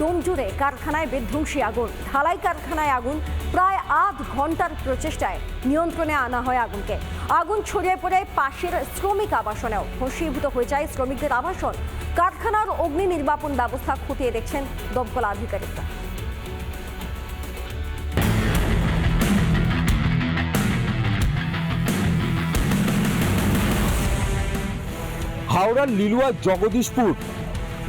ডোম জুড়ে কারখানায় বিধ্বংসী আগুন। ঢালাই কারখানায় আগুন প্রায় আধ ঘণ্টার প্রচেষ্টায় নিয়ন্ত্রণে আনা হয় আগুনকে। আগুন ছড়িয়ে পড়ে পাশের শ্রমিক আবাসনেও। ভস্মীভূত হয়ে যায় শ্রমিকদের আবাসন। কারখানার অগ্নি নির্বাপন ব্যবস্থা খতিয়ে দেখছেন দমকল আধিকারিকরা। হাওড়ার লিলুয়া জগদীশপুর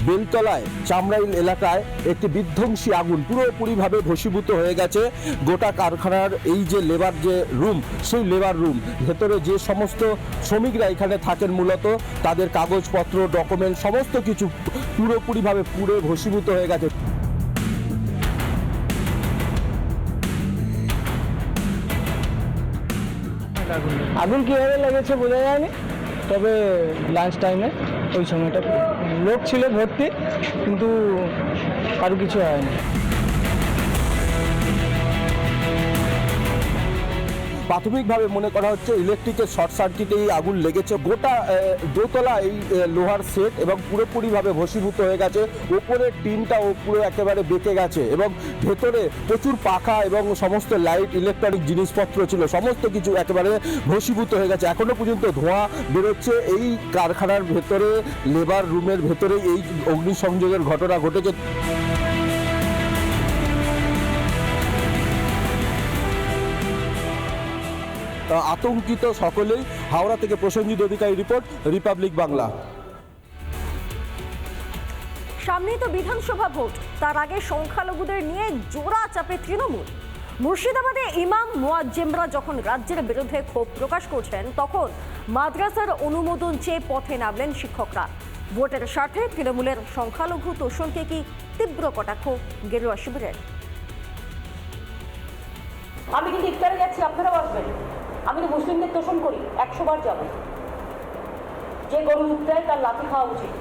বেলতলায় চামড়াইল এলাকায় একটি বিধ্বংসী আগুন পুরোপুরিভাবে ভস্মীভূত হয়ে গেছে। গোটা কারখানার এই যে লেবার যে রুম, সেই লেবার রুম, ভেতরে যে সমস্ত শ্রমিকরা এখানে থাকেন মূলত, তাদের কাগজপত্র, ডকুমেন্ট, সমস্ত কিছু পুরোপুরিভাবে পুড়ে ভস্মীভূত হয়ে গেছে। আগুন কীভাবে লেগেছে বোঝা যায়নি? তবে লাঞ্চ টাইমে ওই সময়টা লোক ছিল ভর্তি কিন্তু কারও কিছু হয়নি। প্রাথমিকভাবে মনে করা হচ্ছে ইলেকট্রিকের শর্ট সার্কিটে এই আগুন লেগেছে। গোটা দোতলা এই লোহার সেট এবং পুরোপুরিভাবে ভস্মীভূত হয়ে গেছে। ওপরের টিনটা ও পুরো একেবারে বেঁকে গেছে এবং ভেতরে প্রচুর পাখা এবং সমস্ত লাইট ইলেকট্রনিক জিনিসপত্র ছিল। সমস্ত কিছু একেবারে ভস্মীভূত হয়ে গেছে। এখনও পর্যন্ত ধোঁয়া বেরোচ্ছে। এই কারখানার ভেতরে লেবার রুমের ভেতরে এই অগ্নিসংযোগের ঘটনা ঘটেছে। আতঙ্কিত সকলেই হাওড়া থেকে প্রসেনজিৎ অধিকারী রিপোর্ট রিপাবলিক বাংলা। সামনেই তো বিধানসভা ভোট। তার আগে সংখ্যালঘুদের নিয়ে জোড়া চাপে তৃণমূল। মুর্শিদাবাদে ইমাম মোয়াজ্জেমরা যখন রাজ্যের বিরুদ্ধে ক্ষোভ প্রকাশ করছেন তখন মাদ্রাসার অনুমোদন চেয়ে পথে নামলেন শিক্ষকরা। ভোটের স্বার্থে তৃণমূলের সংখ্যালঘু তোষণকে কি তীব্র কটাক্ষ? গেরুয়া শিবিরের। আমি কিন্তু ইফতারে যাচ্ছি আপনারাও আসবেন? আমি তো মুসলিমদের তোষণ করি একশো বার যাব। যে গরু মুখ তার লাথি খাওয়া উচিত।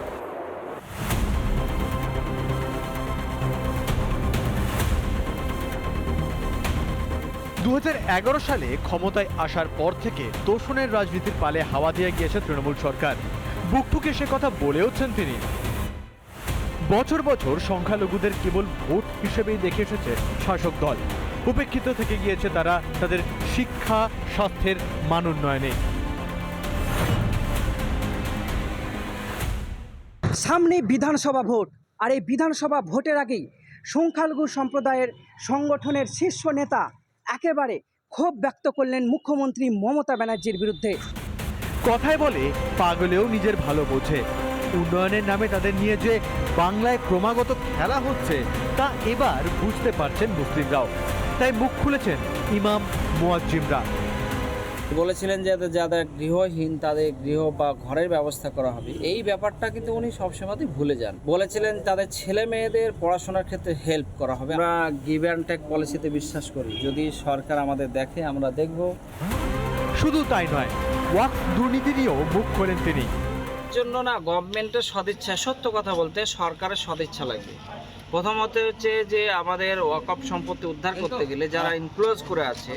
দু হাজার এগারো সালে ক্ষমতায় আসার পর থেকে তোষণের রাজনীতির পালে হাওয়া দিয়ে গিয়েছে তৃণমূল সরকার। বুকটুকে সে কথা বলেওছেন তিনি। বছর বছর সংখ্যালঘুদের কেবল ভোট হিসেবেই দেখে এসেছে শাসক দল। উপেক্ষিত থেকে গিয়েছে তারা তাদের শিক্ষা স্বাস্থ্যের মান উন্নয়নে। সামনে বিধানসভা ভোট আর এই বিধানসভা ভোটের আগেই সংখ্যালঘু সম্প্রদায়ের সংগঠনের শীর্ষ নেতা একেবারে ক্ষোভ ব্যক্ত করলেন মুখ্যমন্ত্রী মমতা ব্যানার্জির বিরুদ্ধে। কথায় বলে পাগলেও নিজের ভালো বোঝে। উন্নয়নের নামে তাদের নিয়ে যে বাংলায় ক্রমাগত খেলা হচ্ছে তা এবার বুঝতে পারছেন মুসলিমরাও। তাই মুখ খুলেছেন ইমাম মুয়াজ্জিমরা। বলেছিলেন যে যাদের গৃহহীন তাদের গৃহ বা ঘরের ব্যবস্থা করা হবে। এই ব্যাপারটা কিন্তু উনি সবসময়ই ভুলে যান। বলেছিলেন তাদের ছেলে মেয়েদের পড়াশোনার ক্ষেত্রে হেল্প করা হবে। আমরা গিভ অ্যান্ড টেক পলিসিতে বিশ্বাস করি। যদি সরকার আমাদের দেখে আমরা দেখব। শুধু তাই নয় ওয়াক দুর্নীতি নিয়েও মুখ খোলেন তিনি। জন্য না গভর্নমেন্টের সদিচ্ছা সত্য কথা বলতে সরকারের সদিচ্ছা লাগবে প্রথমত হচ্ছে যে আমাদের ওয়াকফ সম্পত্তি উদ্ধার করতে গেলে যারা ইনফ্লুয়েন্স করে আছে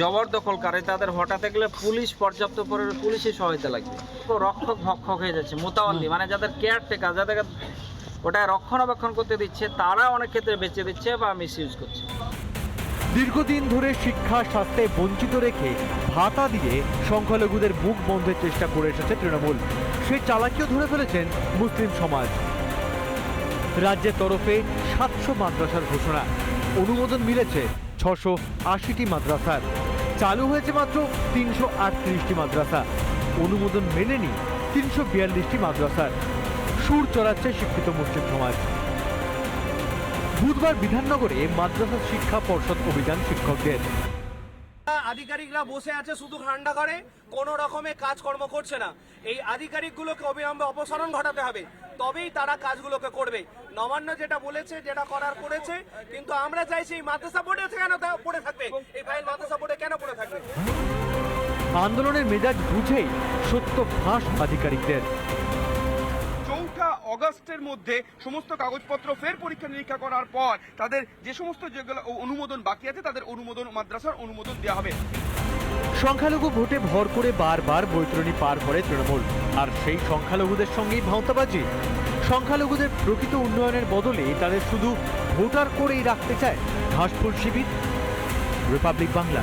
জবরদখলকারী তাদের হঠাতে গেলে পুলিশ পর্যাপ্ত পরিমাণে পুলিশের সহায়তা লাগবে। তো রক্ষক ভক্ষক হয়ে যাচ্ছে মোতাবল্লি মানে যাদের কেয়ার টেকার যাদের ওটা রক্ষণাবেক্ষণ করতে দিচ্ছে তারা অনেক ক্ষেত্রে বেঁচে দিচ্ছে বা মিস ইউজ করছে। দীর্ঘদিন ধরে শিক্ষা স্বাস্থ্যে বঞ্চিত রেখে ভাতা দিয়ে সংখ্যালঘুদের মুখ বন্ধের চেষ্টা করে এসেছে তৃণমূল। সেই চালাকিও ধরে ফেলেছেন মুসলিম সমাজ। রাজ্যের তরফে সাতশো মাদ্রাসার ঘোষণা। অনুমোদন মিলেছে ছশো আশিটি মাদ্রাসার। চালু হয়েছে মাত্র তিনশো আটত্রিশটি মাদ্রাসা। অনুমোদন মেলেনি তিনশো বিয়াল্লিশটি মাদ্রাসার। সুর চড়াচ্ছে শিক্ষিত মুসলিম সমাজ। বুধবার বিধাননগরে মাদ্রাসা শিক্ষা পর্ষদ অভিযান শিক্ষকদের। আধিকারিকরা বসে আছে, শুধু ঠান্ডা করে, কোনো রকমে কাজকর্ম করছে না। এই আধিকারিকগুলোকে অবিলম্বে অপসারণ ঘটাতে হবে, তবেই তারা কাজগুলোকে করবে। নবান্ন যেটা বলেছে, যেটা করার করেছে, কিন্তু আমরা চাইছি এই মাদ্রাসা বোর্ডে কেন পড়ে থাকবে? এই ফাইল মাদ্রাসা বোর্ডে কেন পড়ে থাকবে? আন্দোলনের মেজাজ বুঝেই সত্য ফাঁস আধিকারিকদের। অগস্টের মধ্যে সমস্ত কাগজপত্র ফের পরীক্ষা নিরীক্ষা করার পর তাদের যে সমস্ত যেগুলো অনুমোদন বাকি আছে, তাদের অনুমোদন, মাদ্রাসার অনুমোদন দেওয়া হবে। সংখ্যালঘু ভোটে ভর করে বারবার বৈতরণী পার করে তৃণমূল। আর সেই সংখ্যালঘুদের সঙ্গেই ভাঁওতাবাজি। সংখ্যালঘুদের প্রকৃত উন্নয়নের বদলে তাদের শুধু ভোটার করেই রাখতে চায় ঘাসফুল শিবির। রিপাবলিক বাংলা।